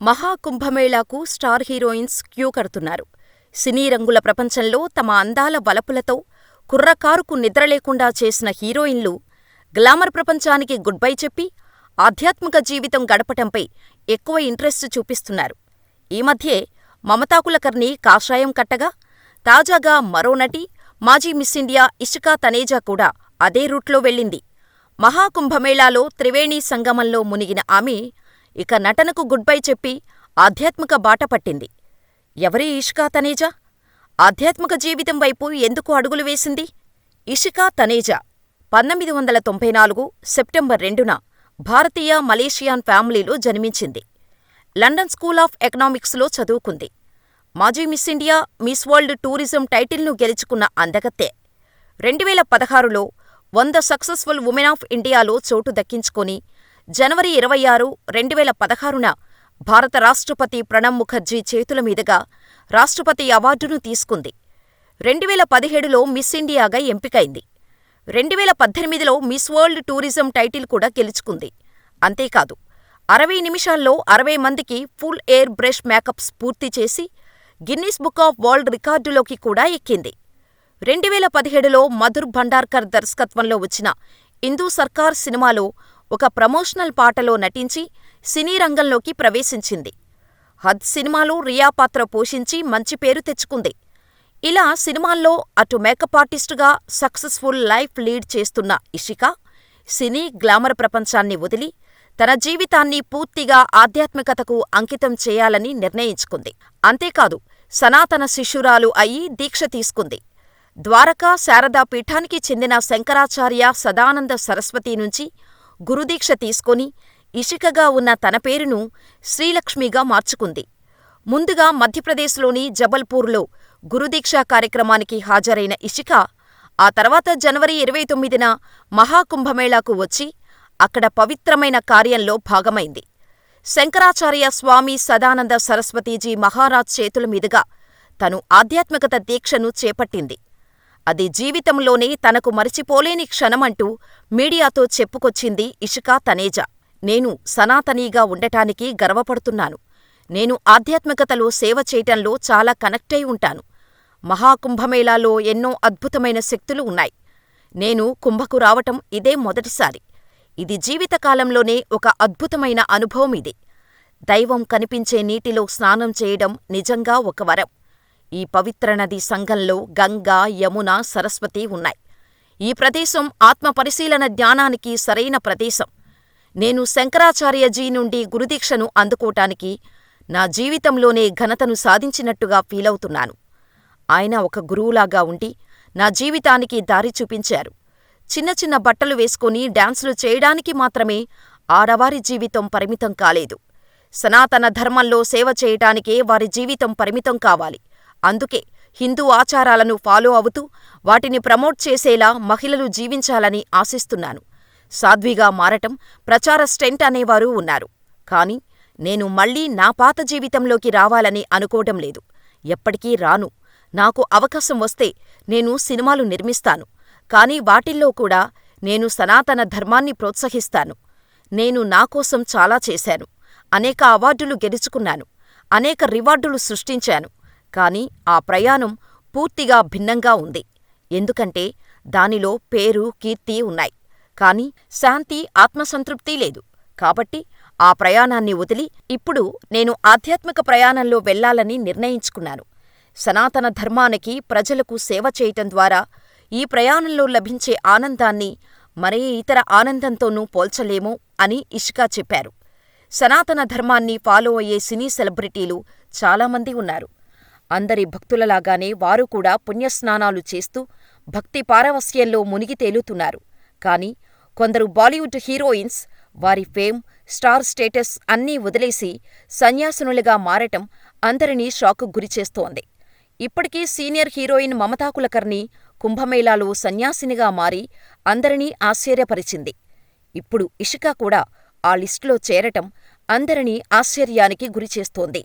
మహాకుంభమేళాకు star heroines queue కడుతున్నారు. సినీ రంగుల ప్రపంచంలో తమ అందాల వలపులతో కుర్రకారుకు నిద్రలేకుండా చేసిన హీరోయిన్లు గ్లామర్ ప్రపంచానికి గుడ్ బై చెప్పి ఆధ్యాత్మిక జీవితం గడపటంపై ఎక్కువ ఇంట్రెస్ట్ చూపిస్తున్నారు. ఈ మధ్యే మమతా కులకర్ణి కాషాయం కట్టగా, తాజాగా మరో నటి, మాజీ మిస్ ఇండియా ఇషికా తనేజా కూడా అదే రూట్లో వెళ్ళింది. మహాకుంభమేళాలో త్రివేణి సంగమంలో మునిగిన ఆమె ఇక నటనకు గుడ్ బై చెప్పి ఆధ్యాత్మిక బాట పట్టింది. ఎవరీ ఇషికా తనేజా? ఆధ్యాత్మిక జీవితం వైపు ఎందుకు అడుగులు వేసింది? ఇషికా తనేజా పంతొమ్మిది వందల తొంభై నాలుగు సెప్టెంబర్ రెండున భారతీయ మలేషియాన్ ఫ్యామిలీలో జన్మించింది. లండన్ స్కూల్ ఆఫ్ ఎకనామిక్స్లో చదువుకుంది. మాజీ Miss India, Miss World Tourism టైటిల్ను గెలుచుకున్న అందగత్తే రెండువేల పదహారులో వంద సక్సెస్ఫుల్ ఉమెన్ ఆఫ్ ఇండియాలో చోటు దక్కించుకొని జనవరి ఇరవై ఆరు, రెండువేల పదహారున భారత రాష్ట్రపతి ప్రణబ్ ముఖర్జీ చేతుల మీదుగా రాష్ట్రపతి అవార్డును తీసుకుంది. రెండువేల పదిహేడులో మిస్ ఇండియాగా ఎంపికైంది. రెండువేల పద్దెనిమిదిలో మిస్ వరల్డ్ టూరిజం టైటిల్ కూడా గెలుచుకుంది. అంతేకాదు, అరవై నిమిషాల్లో అరవై మందికి ఫుల్ ఎయిర్ బ్రష్ మేకప్స్ పూర్తి చేసి గిన్నిస్ బుక్ ఆఫ్ వరల్డ్ రికార్డులోకి కూడా ఎక్కింది. రెండువేల పదిహేడులో మధుర్ భండార్కర్ దర్శకత్వంలో వచ్చిన ఇందూ సర్కార్ సినిమాలో ఒక ప్రమోషనల్ పాటలో నటించి సినీ రంగంలోకి ప్రవేశించింది. హద్ సినిమాలో రియా పాత్ర పోషించి మంచి పేరు తెచ్చుకుంది. ఇలా సినిమాల్లో అటు మేకప్ ఆర్టిస్టుగా సక్సెస్ఫుల్ లైఫ్ లీడ్ చేస్తున్న ఇషిక సినీ, గ్లామర్ ప్రపంచాన్ని వదిలి తన జీవితాన్ని పూర్తిగా ఆధ్యాత్మికతకు అంకితం చేయాలని నిర్ణయించుకుంది. అంతేకాదు, సనాతన శిష్యురాలు అయి దీక్ష తీసుకుంది. ద్వారకా శారదా పీఠానికి చెందిన శంకరాచార్య సదానంద సరస్వతి నుంచి గురుదీక్ష తీసుకొని ఇషికగా ఉన్న తన పేరును శ్రీలక్ష్మిగా మార్చుకుంది. ముందుగా మధ్యప్రదేశ్లోని జబల్పూర్లో గురుదీక్షా కార్యక్రమానికి హాజరైన ఇషిక ఆ తర్వాత జనవరి ఇరవై తొమ్మిదిన మహాకుంభమేళాకు వచ్చి అక్కడ పవిత్రమైన కార్యంలో భాగమైంది. శంకరాచార్య స్వామి సదానంద సరస్వతీజీ మహారాజ్ చేతుల మీదుగా తను ఆధ్యాత్మికత దీక్షను చేపట్టింది. అది జీవితంలోనే తనకు మరచిపోలేని క్షణమంటూ మీడియాతో చెప్పుకొచ్చింది ఇషికా తనేజా. నేను సనాతనీగా ఉండటానికి గర్వపడుతున్నాను. నేను ఆధ్యాత్మికతలో సేవ చేయటంలో చాలా కనెక్టై ఉంటాను. మహాకుంభమేళాలో ఎన్నో అద్భుతమైన శక్తులు ఉన్నాయి. నేను కుంభకు రావటం ఇదే మొదటిసారి. ఇది జీవితకాలంలోనే ఒక అద్భుతమైన అనుభవం ఇది. దైవం కనిపించే నీటిలో స్నానం చేయడం నిజంగా ఒక వరం. ఈ పవిత్ర నది సంఘంలో గంగా, యమున, సరస్వతి ఉన్నాయి. ఈ ప్రదేశం ఆత్మ పరిశీలన జ్ఞానానికి సరైన ప్రదేశం. నేను శంకరాచార్యజీ నుండి గురుదీక్షను అందుకోటానికి నా జీవితంలోనే ఘనతను సాధించినట్టుగా ఫీలవుతున్నాను. ఆయన ఒక గురువులాగా ఉండి నా జీవితానికి దారి చూపించారు. చిన్న చిన్న బట్టలు వేసుకుని డాన్సులు చేయడానికి మాత్రమే ఆడవారి జీవితం పరిమితం కాలేదు. సనాతన ధర్మంలో సేవ చేయటానికే వారి జీవితం పరిమితం కావాలి. అందుకే హిందూ ఆచారాలను ఫాలో అవుతూ వాటిని ప్రమోట్ చేసేలా మహిళలు జీవించాలని ఆశిస్తున్నాను. సాధ్విగా మారటం ప్రచార స్టెంట్ అనేవారు ఉన్నారు. కానీ నేను మళ్ళీ నా పాత జీవితంలోకి రావాలని అనుకోవటం లేదు. ఎప్పటికీ రాను. నాకు అవకాశం వస్తే నేను సినిమాలు నిర్మిస్తాను. కానీ వాటిల్లో కూడా నేను సనాతన ధర్మాన్ని ప్రోత్సహిస్తాను. నేను నాకోసం చాలా చేశాను. అనేక అవార్డులు గెలుచుకున్నాను. అనేక రివార్డులు సృష్టించాను. కానీ ఆ ప్రయాణం పూర్తిగా భిన్నంగా ఉంది. ఎందుకంటే దానిలో పేరు, కీర్తి ఉన్నాయి. కానీ శాంతి, ఆత్మసంతృప్తి లేదు. కాబట్టి ఆ ప్రయాణాన్ని వదిలి ఇప్పుడు నేను ఆధ్యాత్మిక ప్రయాణంలో వెళ్ళాలని నిర్ణయించుకున్నాను. సనాతన ధర్మానికి, ప్రజలకు సేవ చేయటం ద్వారా ఈ ప్రయాణంలో లభించే ఆనందాన్ని మరే ఇతర ఆనందంతోనూ పోల్చలేము అని ఇషికా చెప్పారు. సనాతన ధర్మాన్ని ఫాలో అయ్యే సినీ సెలబ్రిటీలు చాలామంది ఉన్నారు. అందరి భక్తులలాగానే వారు కూడా పుణ్యస్నానాలు చేస్తూ భక్తి పారవస్యంలో మునిగి తేలుతున్నారు. కానీ కొందరు బాలీవుడ్ హీరోయిన్స్ వారి ఫేమ్, స్టార్ స్టేటస్ అన్నీ వదిలేసి సన్యాసినులుగా మారటం అందరినీ షాకు గురిచేస్తోంది. ఇప్పటికీ సీనియర్ హీరోయిన్ మమతా కులకర్ణి కుంభమేళాలో సన్యాసినిగా మారి అందరినీ ఆశ్చర్యపరిచింది. ఇప్పుడు ఇషికా కూడా ఆ లిస్టులో చేరటం అందరినీ ఆశ్చర్యానికి గురిచేస్తోంది.